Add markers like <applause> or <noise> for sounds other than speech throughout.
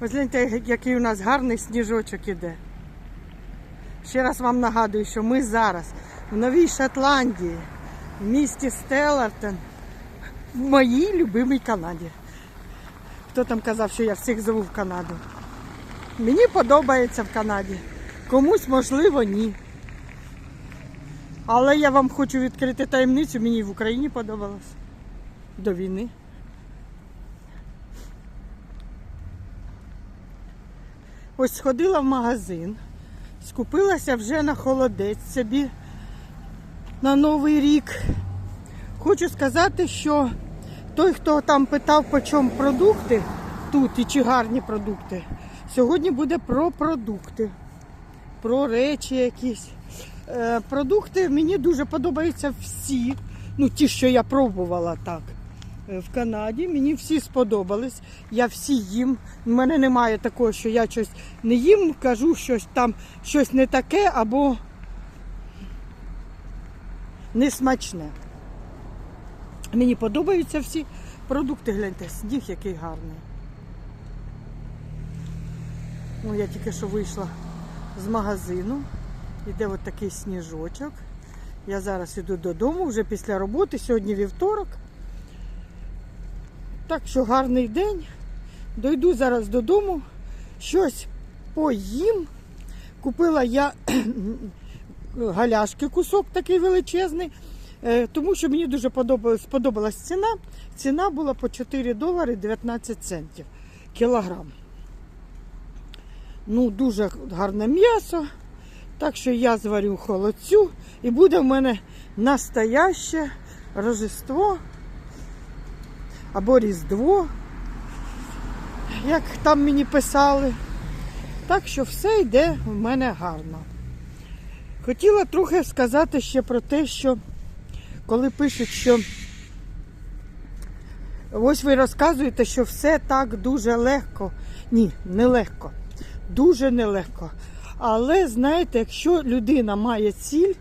Ось гляньте, який у нас гарний сніжочок іде. Ще раз вам нагадую, що ми зараз в Новій Шотландії, в місті Стеллартон, в моїй любимій Канаді. Хто там казав, що я всіх зову в Канаду? Мені подобається в Канаді. Комусь, можливо, ні. Але я вам хочу відкрити таємницю, мені в Україні подобалось. До війни. Ось сходила в магазин, скупилася вже на холодець собі на Новий рік. Хочу сказати, що той, хто там питав, по чому продукти тут і чи гарні продукти, сьогодні буде про продукти, про речі якісь. Е, продукти мені дуже подобаються всі. Ну, ті, що я пробувала так в Канаді. Мені всі сподобались. Я всі їм. У мене немає такого, що я щось не їм, кажу, щось там щось не таке або несмачне. Мені подобаються всі продукти. Гляньте, сніг який гарний. Ну, я тільки що вийшла з магазину. Іде от такий сніжочок. Я зараз іду додому вже після роботи. Сьогодні вівторок. Так що гарний день. Дойду зараз додому, щось поїм. Купила я <clears throat> галяшки, кусок такий величезний, е, тому що мені дуже подобалась, сподобалась ціна. Ціна була по 4 долари 19 центів кілограм. Ну, дуже гарне м'ясо. Так що я зварю холодцю і буде в мене настояще Рождество або Різдво, як там мені писали. Так що все йде в мене гарно. Хотіла трохи сказати ще про те, що коли пишуть, що ось ви розказуєте, що все так дуже легко. Ні, не легко. Дуже нелегко. Але знаєте, якщо людина має ціль,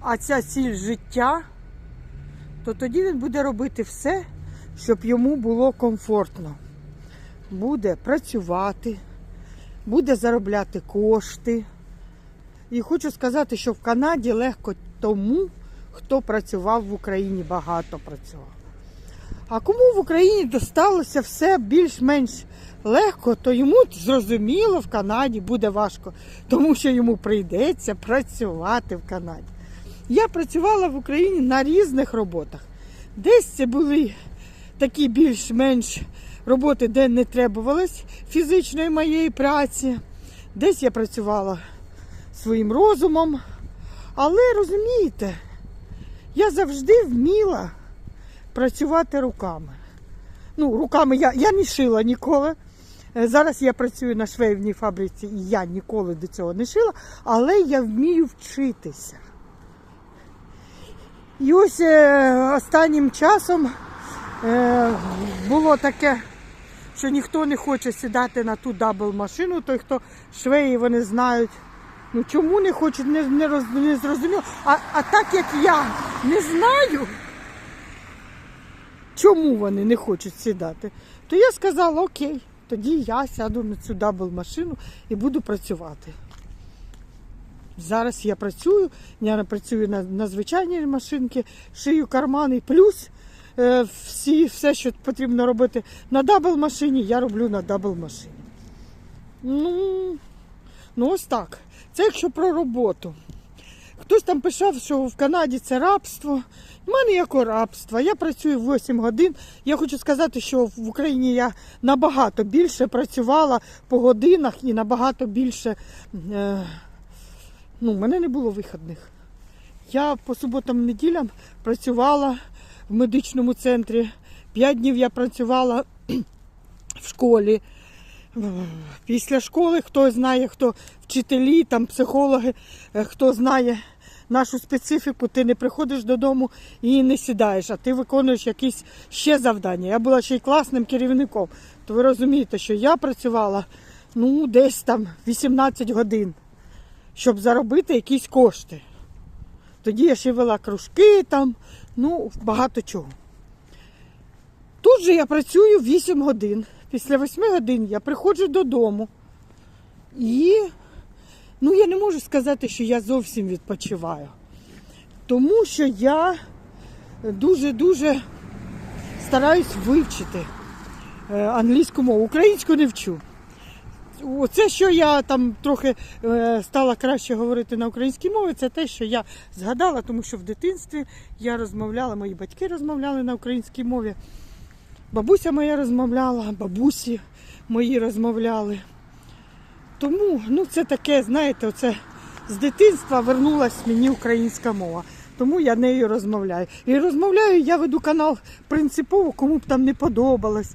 а ця ціль життя, то тоді він буде робити все, щоб йому було комфортно. Буде працювати, буде заробляти кошти. І хочу сказати, що в Канаді легко тому, хто працював в Україні, багато працював. А кому в Україні досталося все більш-менш легко, то йому зрозуміло в Канаді буде важко, тому що йому прийдеться працювати в Канаді. Я працювала в Україні на різних роботах. Десь це були такі більш-менш роботи, де не требувалось фізичної моєї праці. Десь я працювала своїм розумом. Але розумієте, я завжди вміла працювати руками. Ну, руками я, я не шила ніколи. Е, Зараз я працюю на швейній фабриці і я ніколи до цього не шила, але я вмію вчитися. І ось е, останнім часом е, було таке, що ніхто не хоче сідати на ту дабл машину, той, хто швеї, вони знають. Ну чому не хочуть, не, не, роз, не зрозуміло. А, а так як я не знаю, чому вони не хочуть сідати, то я сказала, окей, тоді я сяду на цю дабл машину і буду працювати. Зараз я працюю, я працюю на, на звичайній машинці, шию кармани, плюс е, всі, все, що потрібно робити на дабл машині, я роблю на дабл машині. Ну, ну ось так. Це якщо про роботу. Хтось там писав, що в Канаді це рабство. У мене як рабство. Я працюю 8 годин. Я хочу сказати, що в Україні я набагато більше працювала по годинах і набагато більше. Е, ну, в мене не було вихідних. Я по суботам неділям працювала в медичному центрі. П'ять днів я працювала в школі. Після школи хто знає, хто вчителі, там психологи, е, хто знає нашу специфіку, ти не приходиш додому і не сідаєш, а ти виконуєш якісь ще завдання. Я була ще й класним керівником. То ви розумієте, що я працювала ну, десь там 18 годин, щоб заробити якісь кошти. Тоді я ще вела кружки там, ну, багато чого. Тут же я працюю 8 годин. Після 8 годин я приходжу додому. І ну, я не можу сказати, що я зовсім відпочиваю. Тому що я дуже-дуже стараюсь вивчити е, англійську мову. Українську не вчу. Оце, що я там трохи е, стала краще говорити на українській мові, це те, що я згадала, тому що в дитинстві я розмовляла, мої батьки розмовляли на українській мові. Бабуся моя розмовляла, бабусі мої розмовляли. Тому ну, це таке, знаєте, оце з дитинства вернулась мені українська мова. Тому я нею розмовляю. І розмовляю, я веду канал принципово, кому б там не подобалось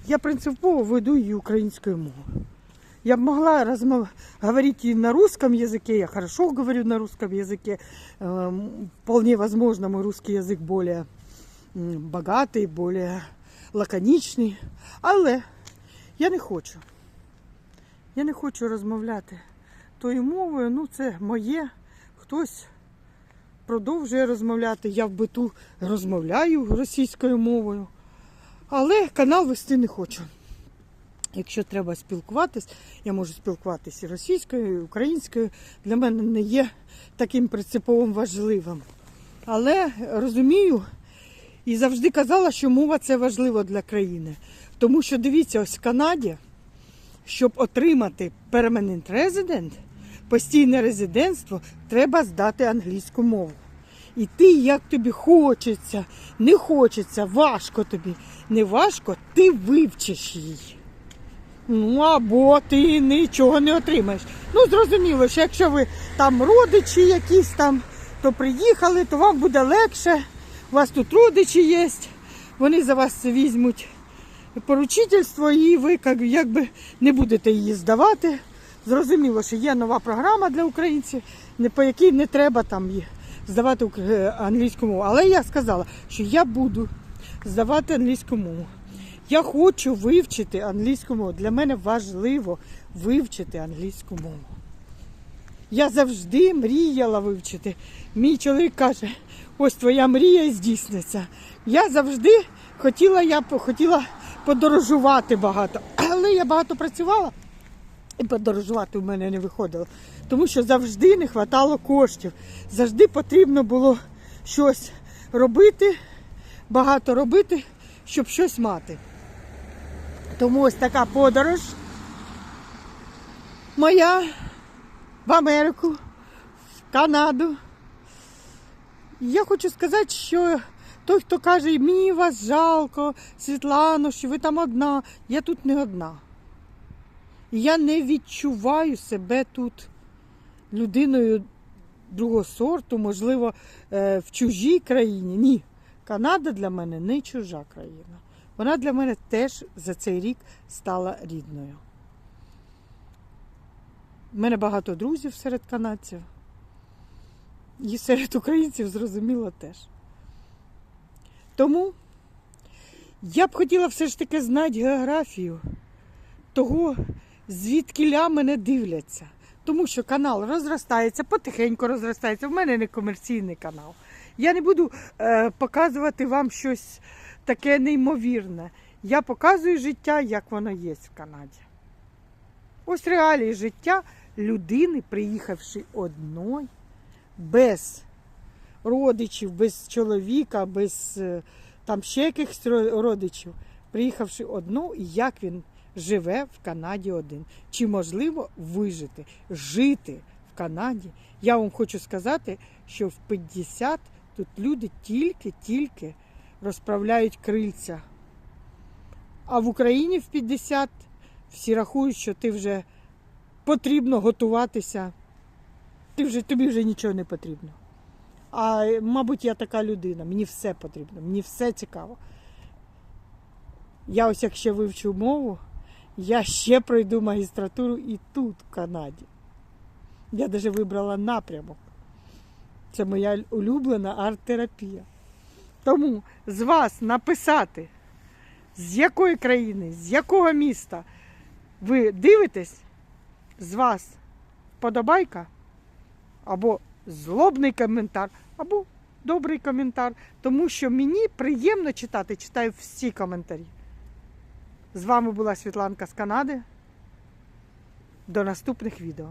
Е, я принципово веду її українською мовою. Я б могла размов... говорить и на русском языке, я хорошо говорю на русском языке. Эм, Вполне возможно, мой русский язык более м, богатий, более лаконічний. Але я не хочу. Я не хочу розмовляти тою мовою. Ну, це моє. Хтось продовжує розмовляти. Я в биту розмовляю російською мовою. Але канал вести не хочу. Якщо треба спілкуватись, я можу спілкуватися і російською, і українською. Для мене не є таким принциповим важливим. Але розумію і завжди казала, що мова це важливо для країни. Тому що дивіться, ось в Канаді, щоб отримати permanent resident, постійне резидентство, треба здати англійську мову. І ти, як тобі хочеться, не хочеться, важко тобі, не важко, ти вивчиш її. Ну, або ти нічого не отримаєш. Ну, зрозуміло, що якщо ви там родичі якісь там, то приїхали, то вам буде легше. У вас тут родичі є, вони за вас візьмуть поручительство, і ви якби не будете її здавати. Зрозуміло, що є нова програма для українців, по якій не треба там її здавати е, англійську мову. Але я сказала, що я буду здавати англійську мову. Я хочу вивчити англійську мову. Для мене важливо вивчити англійську мову. Я завжди мріяла вивчити. Мій чоловік каже, ось твоя мрія здійсниться. Я завжди хотіла, я хотіла подорожувати багато, але я багато працювала подорожувати в мене не виходило. Тому що завжди не вистачало коштів. Завжди потрібно було щось робити, багато робити, щоб щось мати. Тому ось така подорож моя в Америку, в Канаду. Я хочу сказати, що той, хто каже, мені вас жалко, Світлано, що ви там одна, я тут не одна. Я не відчуваю себе тут людиною другого сорту, можливо, е, в чужій країні. Ні. Канада для мене не чужа країна. Вона для мене теж за цей рік стала рідною. У мене багато друзів серед канадців. І серед українців, зрозуміло, теж. Тому я б хотіла все ж таки знати географію того, звідки мене дивляться. Тому що канал розростається, потихеньку розростається. В мене не комерційний канал. Я не буду е, показувати вам щось таке неймовірне. Я показую життя, як воно є в Канаді. Ось реалії життя людини, приїхавши одної, без родичів, без чоловіка, без е, там ще якихось родичів, приїхавши одну, і як він живе в Канаді один. Чи можливо вижити, жити в Канаді? Я вам хочу сказати, що в 50 тут люди тільки-тільки розправляють крильця. А в Україні в 50 всі рахують, що ти вже потрібно готуватися. Ти вже, тобі вже нічого не потрібно. А мабуть, я така людина, мені все потрібно, мені все цікаво. Я ось як ще вивчу мову, я ще пройду магістратуру і тут, в Канаді. Я навіть вибрала напрямок. Це моя улюблена арт-терапія. Тому з вас написати, з якої країни, з якого міста ви дивитесь, з вас вподобайка, або злобний коментар, або добрий коментар, тому що мені приємно читати, читаю всі коментарі. З вами була Світланка з Канади. До наступних відео.